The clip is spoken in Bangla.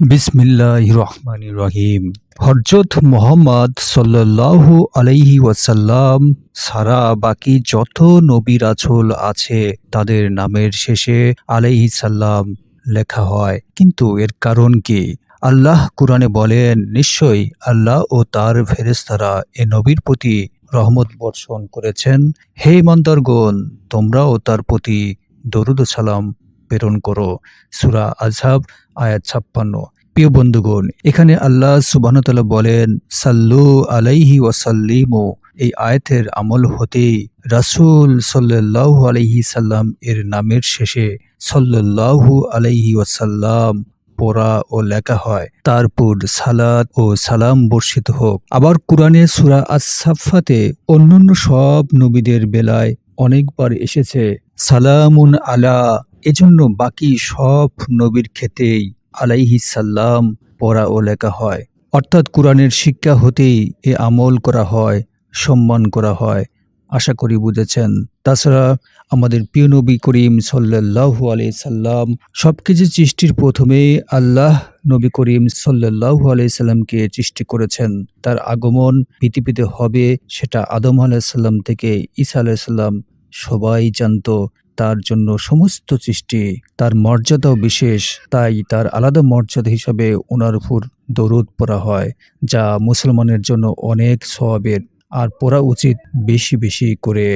বিসমিল্লাহ রহমান রহিম হরজত মোহাম্মদ সাল্লাল্লাহু আলাইহি ওয়াসাল্লাম সারা বাকি যত নবী রাসূল আছে তাদের নামের শেষে আলাইহি সাল্লাম লেখা হয়। কিন্তু এর কারণ কি? আল্লাহ কুরআনে বলেন, নিশ্চয়ই আল্লাহ ও তার ফেরেস্তারা এ নবীর প্রতি রহমত বর্ষণ করেছেন। হে ইমানদারগণ, তোমরাও তার প্রতি দরুদ সালাম প্রেরণ করো। সুরা আজহাব আয়াত ছাপ্পান্ন। প্রিয় বন্ধুগণ, এখানে আল্লাহ সুবাহতাল্লাহ বলেন, সাল্লু আলাইহি ওয়াসাল্লিমু, এই আয়াতের আমল হতেই রাসূল সাল্লাল্লাহু আলাইহি সাল্লাম এর নামের শেষে সাল্লাল্লাহু আলাইহি ওয়াসাল্লাম পড়া ও লেখা হয়। তারপর সালাত ও সালাম বর্ষিত হোক। আবার কোরআনে সুরা আস-সাফফাতে অন্যান্য সব নবীদের বেলায় অনেকবার এসেছে, সালামুন আলা এজন্য বাকি সব নবীর ক্ষেত্রেই আলাইহি সাল্লাম পড়া ও লেখা হয়। অর্থাৎ কোরআনের শিক্ষা হতেই এ আমল করা হয়, সম্মান করা হয়। আশা করি বুঝেছেন। তাছাড়া আমাদের প্রিয় নবী করিম সাল্লাল্লাহু আলাইহি সাল্লাম সবকিছু সৃষ্টির প্রথমে আল্লাহ নবী করিম সাল্লাল্লাহু আলাইহি সাল্লামকে সৃষ্টি করেছেন। তার আগমন পৃথিবীতে হবে সেটা আদম আলাইসাল্লাম থেকে ঈসা আলাইসাল্লাম সবাই জানতো। তার জন্য সমস্ত সৃষ্টি তার মর্যাদাও বিশেষ, তাই তার আলাদা মর্যাদা হিসাবে ওনার উপর দরুদ পড়া হয়, যা মুসলমানের জন্য অনেক সওয়াবের আর পড়া উচিত বেশি বেশি করে।